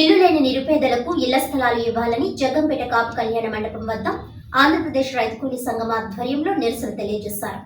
ఇల్లు లేని నిరుపేదలకు ఇళ్ళ స్థలాలు ఇవ్వాలని జగంపేట కాపు కళ్యాణ మండపం వద్ద ఆంధ్రప్రదేశ్ రైతు కూలీ సంఘం ఆధ్వర్యంలో నిరసన తెలియజేశారు.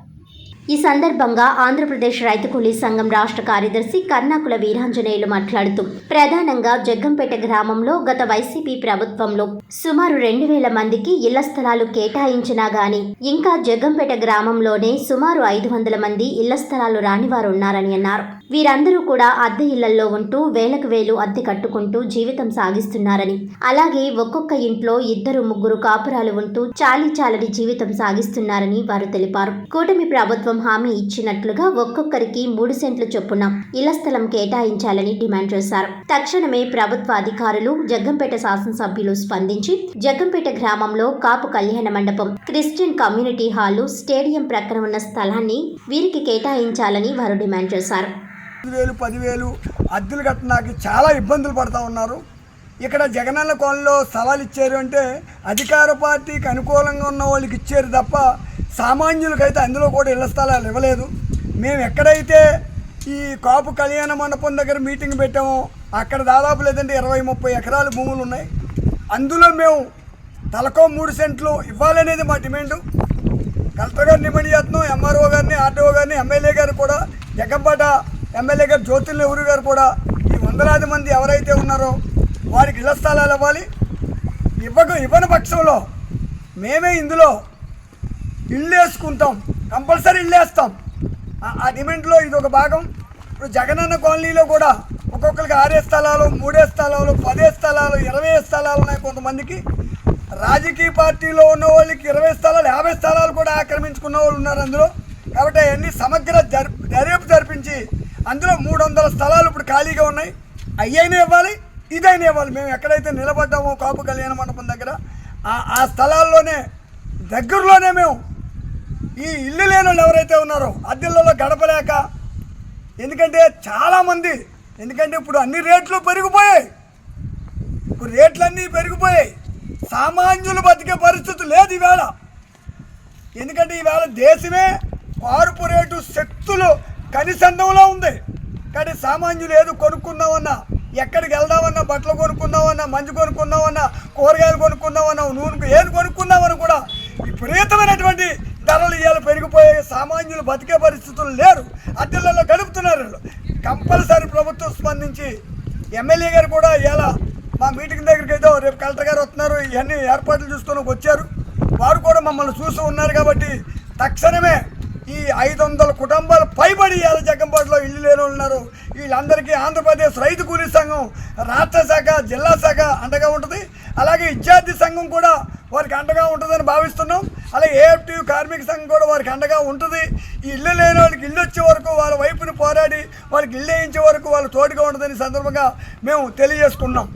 ఈ సందర్భంగా ఆంధ్రప్రదేశ్ రైతు కూలీ సంఘం రాష్ట్ర కార్యదర్శి కర్ణాకుల వీరాంజనేయులు మాట్లాడుతూ ప్రధానంగా జగ్గంపేట గ్రామంలో గత వైసీపీ ప్రభుత్వంలో సుమారు రెండు వేల మందికి ఇళ్ళ స్థలాలు కేటాయించినా గాని ఇంకా జగ్గంపేట గ్రామంలోనే సుమారు ఐదు వందల మంది ఇళ్ళ స్థలాలు రాని వారు ఉన్నారని అన్నారు. వీరందరూ కూడా అద్దె ఇళ్ళలో ఉంటూ వేలకు వేలు అద్దె కట్టుకుంటూ జీవితం సాగిస్తున్నారని అలాగే ఒక్కొక్క ఇంట్లో ఇద్దరు ముగ్గురు కాపురాలు ఉంటూ చాలీ చాలని జీవితం సాగిస్తున్నారని వారు తెలిపారు. కూటమి ప్రభుత్వం హామీ ఇచ్చినట్లుగా ఒక్కొక్కరికి మూడు సెంట్లు చొప్పున ఇళ్ళ స్థలం కేటాయించాలని డిమాండ్ చేశారు. తక్షణమే ప్రభుత్వ అధికారులు జగ్గంపేట శాసనసభ్యులు స్పందించి జగ్గంపేట గ్రామంలో కాపు కళ్యాణ మండపం క్రిస్టియన్ కమ్యూనిటీ హాలు స్టేడియం ప్రక్కన ఉన్న స్థలాన్ని వీరికి కేటాయించాలని వారు డిమాండ్ చేశారు. పదివేలు అద్దెలు కట్టడానికి చాలా ఇబ్బందులు పడతా ఉన్నారు. ఇక్కడ జగనన్న కోణంలో స్థలాలు ఇచ్చారు అంటే అధికార పార్టీకి అనుకూలంగా ఉన్న వాళ్ళకి ఇచ్చారు తప్ప సామాన్యులకైతే అందులో కూడా ఇళ్ళ స్థలాలు ఇవ్వలేదు. మేము ఎక్కడైతే ఈ కాపు కళ్యాణ మండపం దగ్గర మీటింగ్ పెట్టామో అక్కడ దాదాపు లేదంటే ఇరవై ముప్పై ఎకరాల భూములు ఉన్నాయి. అందులో మేము తలకో మూడు సెంట్లు ఇవ్వాలనేది మా డిమాండ్. కలెక్టర్ గారిని డిమాండ్ చేస్తున్నాం ఎంఆర్ఓ గారిని ఆర్డీఓ గారిని ఎమ్మెల్యే గారు కూడా జగంపాట ఎమ్మెల్యే గారు జ్యోతుల నెహ్రూ గారు కూడా ఈ వందలాది మంది ఎవరైతే ఉన్నారో వారికి ఇళ్ళ స్థలాలు ఇవ్వాలి ఇవ్వక ఇవ్వని పక్షంలో మేమే ఇందులో ఇల్లు వేసుకుంటాం కంపల్సరీ ఇల్లు వేస్తాం ఆ- డిమెంట్లో డిమాండ్లో ఇది ఒక భాగం. ఇప్పుడు జగనన్న కాలనీలో కూడా ఒక్కొక్కరికి ఆరే స్థలాలు మూడే స్థలాలు పదే స్థలాలు ఇరవై స్థలాలు ఉన్నాయి కొంతమందికి. రాజకీయ పార్టీలో ఉన్న వాళ్ళకి ఇరవై స్థలాలు యాభై స్థలాలు కూడా ఆక్రమించుకున్న వాళ్ళు ఉన్నారు అందులో. కాబట్టి అవన్నీ సమగ్ర జరి దర్యాప్తు జరిపించి అందులో మూడు వందల స్థలాలు ఇప్పుడు ఖాళీగా ఉన్నాయి. అయ్యైనా ఇవ్వాలి ఇదైనా వాళ్ళు మేము ఎక్కడైతే నిలబడ్డామో కాపు కళ్యాణ మండపం దగ్గర ఆ ఆ స్థలాల్లోనే దగ్గరలోనే మేము ఈ ఇల్లు లేని వాళ్ళు ఎవరైతే ఉన్నారో అద్దెల్లో గడపలేక ఎందుకంటే చాలామంది ఎందుకంటే ఇప్పుడు అన్ని రేట్లు పెరిగిపోయాయి. ఇప్పుడు రేట్లన్నీ పెరిగిపోయాయి. సామాన్యులు బతికే పరిస్థితి లేదు ఈవేళ. ఎందుకంటే ఈవేళ దేశమే కార్పొరేటు శక్తులు కనిసందంలో ఉంది. కానీ సామాన్యులు ఏదో కొనుక్కుందామన్నా ఎక్కడికి వెళ్దామన్నా బట్టలు కొనుక్కుందామన్నా మంచి కొనుక్కుందామన్నా కూరగాయలు కొనుక్కుందామన్నా నూనె ఏది కొనుక్కుందామని కూడా విపరీతమైనటువంటి ధరలు ఇవాళ పెరిగిపోయే సామాన్యులు బతికే పరిస్థితులు లేరు. అద్దెలలో గడుపుతున్నారు కంపల్సరీ ప్రభుత్వం స్పందించి ఎమ్మెల్యే గారు కూడా ఇలా మా మీటింగ్ దగ్గరికి అయితే రేపు కలెక్టర్ గారు వస్తున్నారు. ఇవన్నీ ఏర్పాట్లు చూసుకొని వచ్చారు. వారు కూడా మమ్మల్ని చూస్తూ ఉన్నారు కాబట్టి తక్షణమే ఈ ఐదు వందల కుటుంబాలు పైబడి ఇవాళ జగ్గంపాటులో ఇల్లు లేని ఉన్నారు. వీళ్ళందరికీ ఆంధ్రప్రదేశ్ రైతు కూలీ సంఘం రాష్ట్ర శాఖ జిల్లా శాఖ అండగా ఉంటుంది. అలాగే విద్యార్థి సంఘం కూడా వారికి అండగా ఉంటుందని భావిస్తున్నాం. అలాగే ఏఎఫ్టీ కార్మిక సంఘం కూడా వారికి అండగా ఉంటుంది. ఈ ఇల్లు లేని వాళ్ళకి ఇల్లు వచ్చే వరకు వాళ్ళ వైపుని పోరాడి వాళ్ళకి ఇల్లు వేయించే వరకు వాళ్ళు తోడుగా ఉంటుందని సందర్భంగా మేము తెలియజేసుకున్నాం.